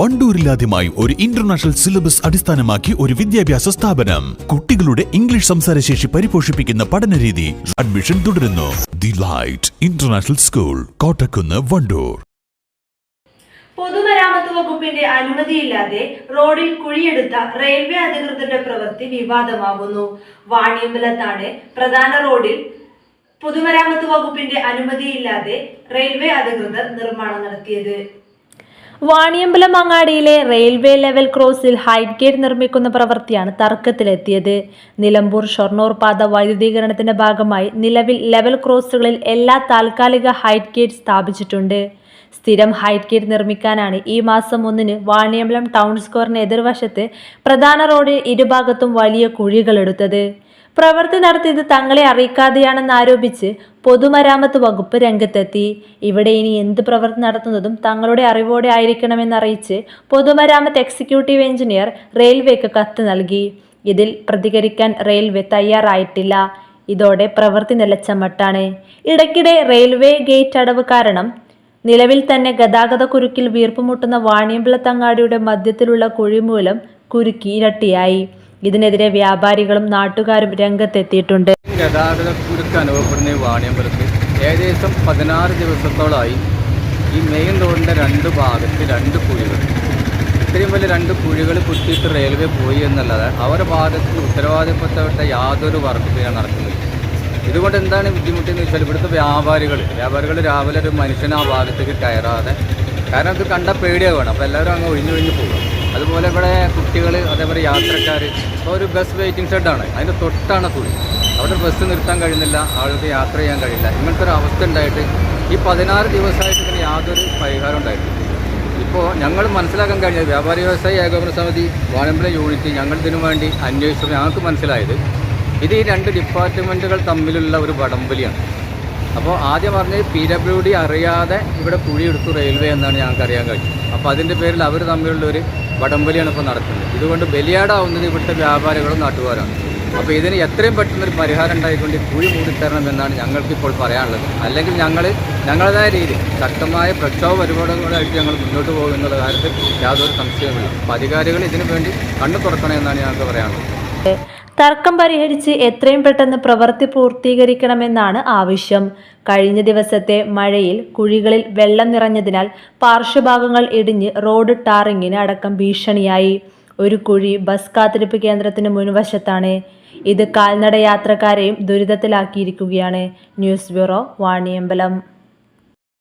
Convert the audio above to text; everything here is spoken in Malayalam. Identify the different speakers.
Speaker 1: വണ്ടൂരിലാദ്യമായി ഒരു ഇന്റർനാഷണൽ സിലബസ് അടിസ്ഥാനമാക്കി ഒരു വിദ്യാഭ്യാസ സ്ഥാപനം. കുട്ടികളുടെ ഇംഗ്ലീഷ് സംസാരശേഷി പരിപോഷിപ്പിക്കുന്ന പഠനരീതി അഡ്മിഷൻ തുടരുന്നു. The light international school Kottakkunnu Wandoor.
Speaker 2: പൊതുമരാമത്ത് വകുപ്പിന്റെ അനുമതിയില്ലാതെ റോഡിൽ കുഴിയെടുത്ത റെയിൽവേ അധികൃതരുടെ പ്രവൃത്തി വിവാദമാകുന്നു. വാണിയമ്പലത്താണ് പ്രധാന റോഡിൽ പൊതുമരാമത്ത് വകുപ്പിന്റെ അനുമതിയില്ലാതെ റെയിൽവേ അധികൃതർ നിർമ്മാണം നടത്തിയത്.
Speaker 3: വാണിയമ്പലം അങ്ങാടിയിലെ റെയിൽവേ ലെവൽ ക്രോസിൽ ഹൈറ്റ് ഗേറ്റ് നിർമ്മിക്കുന്ന പ്രവൃത്തിയാണ് തർക്കത്തിലെത്തിയത്. നിലമ്പൂർ ഷൊർണൂർ പാത വൈദ്യുതീകരണത്തിന്റെ ഭാഗമായി നിലവിൽ ലെവൽ ക്രോസുകളിൽ എല്ലാ താൽക്കാലിക ഹൈറ്റ് ഗേറ്റ് സ്ഥാപിച്ചിട്ടുണ്ട്. സ്ഥിരം ഹൈറ്റ് ഗേറ്റ് നിർമ്മിക്കാനാണ് ഈ മാസം ഒന്നിന് വാണിയമ്പലം ടൗൺ സ്ക്വയറിന് എതിർവശത്ത് പ്രധാന റോഡിൽ ഇരുഭാഗത്തും വലിയ കുഴികളെടുത്തത് പ്രവൃത്തി നടത്തിയത് തങ്ങളെ അറിയിക്കാതെയാണെന്ന് ആരോപിച്ച് പൊതുമരാമത്ത് വകുപ്പ് രംഗത്തെത്തി. ഇവിടെ ഇനി എന്ത് പ്രവൃത്തി നടത്തുന്നതും തങ്ങളുടെ അറിവോടെ ആയിരിക്കണമെന്നറിയിച്ച് പൊതുമരാമത്ത് എക്സിക്യൂട്ടീവ് എഞ്ചിനീയർ റെയിൽവേക്ക് കത്ത് നൽകി. ഇതിൽ പ്രതികരിക്കാൻ റെയിൽവേ തയ്യാറായിട്ടില്ല. ഇതോടെ പ്രവൃത്തി നിലച്ച മട്ടാണ് ഇടയ്ക്കിടെ റെയിൽവേ ഗേറ്റ് അടവ് കാരണം നിലവിൽ തന്നെ ഗതാഗത കുരുക്കിൽ വീർപ്പുമുട്ടുന്ന വാണിയമ്പലത്തങ്ങാടിയുടെ മധ്യത്തിലുള്ള കുഴി മൂലം കുരുക്കി ഇരട്ടിയായി. ഇതിനെതിരെ വ്യാപാരികളും നാട്ടുകാരും രംഗത്തെത്തിയിട്ടുണ്ട്.
Speaker 4: ഗതാഗത കുരുക്ക് അനുഭവപ്പെടുന്ന വാണിയമ്പലത്ത് ഏകദേശം പതിനാറ് ദിവസത്തോളമായി ഈ മെയിൻ റോഡിന്റെ രണ്ട് ഭാഗത്ത് രണ്ട് കുഴികൾ. ഇത്രയും വലിയ രണ്ട് കുഴികൾ കുത്തിയിട്ട് റെയിൽവേ പോയി എന്നല്ലാതെ അവരുടെ ഭാഗത്ത് ഉത്തരവാദിത്തപ്പെട്ട യാതൊരു വർക്കും നടക്കുന്നത് ഇതുകൊണ്ട് എന്താണ് ബുദ്ധിമുട്ടെന്ന് വെച്ചാൽ ഇവിടുത്തെ വ്യാപാരികൾ വ്യാപാരികൾ രാവിലെ ഒരു മനുഷ്യൻ ആ ഭാഗത്തേക്ക് കയറാതെ കാരണം ഇത് കണ്ട പേടിയാവുകയാണ്. അപ്പോൾ എല്ലാവരും അങ്ങ് ഒഴിഞ്ഞു ഒഴിഞ്ഞ് പോകും അതുപോലെ ഇവിടെ കുട്ടികൾ അതേപോലെ യാത്രക്കാർ ഇപ്പോൾ ഒരു ബസ് വെയിറ്റിംഗ് ഷെഡാണ് അതിന്റെ തൊട്ടാണ് കുഴി. അവിടെ ബസ് നിർത്താൻ കഴിയുന്നില്ല ആൾക്ക് യാത്ര ചെയ്യാൻ കഴിയില്ല. ഇങ്ങനത്തെ ഒരു അവസ്ഥ ഉണ്ടായിട്ട് ഈ പതിനാറ് ദിവസമായിട്ട് ഇതിന് യാതൊരു പരിഹാരം ഉണ്ടായിട്ടില്ല. ഇപ്പോൾ ഞങ്ങൾ മനസ്സിലാക്കാൻ കഴിഞ്ഞത് വ്യാപാരി വ്യവസായി ഏകോപന സമിതി വാഴമ്പലം യൂണിറ്റ് ഞങ്ങൾ ഇതിനു വേണ്ടി അന്വേഷിച്ചപ്പോൾ ഞങ്ങൾക്ക് മനസ്സിലായത് ഇത് ഈ രണ്ട് ഡിപ്പാർട്ട്മെന്റുകൾ തമ്മിലുള്ള ഒരു വടംവലിയാണ്. അപ്പോൾ ആദ്യം പറഞ്ഞത് പി ഡബ്ല്യു ഡി അറിയാതെ ഇവിടെ കുഴിയെടുത്തു റെയിൽവേ എന്നാണ് ഞങ്ങൾക്ക് അറിയാൻ കഴിഞ്ഞത്. അപ്പോൾ അതിന്റെ പേരിൽ അവർ തമ്മിലുള്ള ഒരു വടംവലിയാണ് ഇപ്പോൾ നടക്കുന്നത്. ഇതുകൊണ്ട് ബലിയാടാവുന്നത് ഇവിടുത്തെ വ്യാപാരികളും നാട്ടുകാരാണ്. അപ്പോൾ ഇതിന് എത്രയും പെട്ടെന്ന് ഒരു പരിഹാരം ഉണ്ടായിക്കൊണ്ട് കുഴി മൂടിത്തരണം എന്നാണ് ഞങ്ങൾക്ക് ഇപ്പോൾ പറയാനുള്ളത്. അല്ലെങ്കിൽ ഞങ്ങൾ ഞങ്ങളുടേതായ രീതി ശക്തമായ പ്രക്ഷോഭ പരിപാടികളായിട്ട് ഞങ്ങൾ മുന്നോട്ട് പോകും എന്നുള്ള കാര്യത്തിൽ യാതൊരു സംശയവുമില്ല. അപ്പോൾ അധികാരികൾ ഇതിനു വേണ്ടി കണ്ണു തുറക്കണമെന്നാണ് ഞങ്ങൾക്ക് പറയാനുള്ളത്.
Speaker 3: തർക്കം പരിഹരിച്ച് എത്രയും പെട്ടെന്ന് പ്രവൃത്തി പൂർത്തീകരിക്കണമെന്നാണ് ആവശ്യം. കഴിഞ്ഞ ദിവസത്തെ മഴയിൽ കുഴികളിൽ വെള്ളം നിറഞ്ഞതിനാൽ പാർശ്വഭാഗങ്ങൾ ഇടിഞ്ഞ് റോഡ് ടാറിങ്ങിന് അടക്കം ഭീഷണിയായി. ഒരു കുഴി ബസ് കാത്തിരിപ്പ് കേന്ദ്രത്തിന് മുൻവശത്താണ്. ഇത് കാൽനട യാത്രക്കാരെയും ദുരിതത്തിലാക്കിയിരിക്കുകയാണ്. News bureau Vaniyambalam.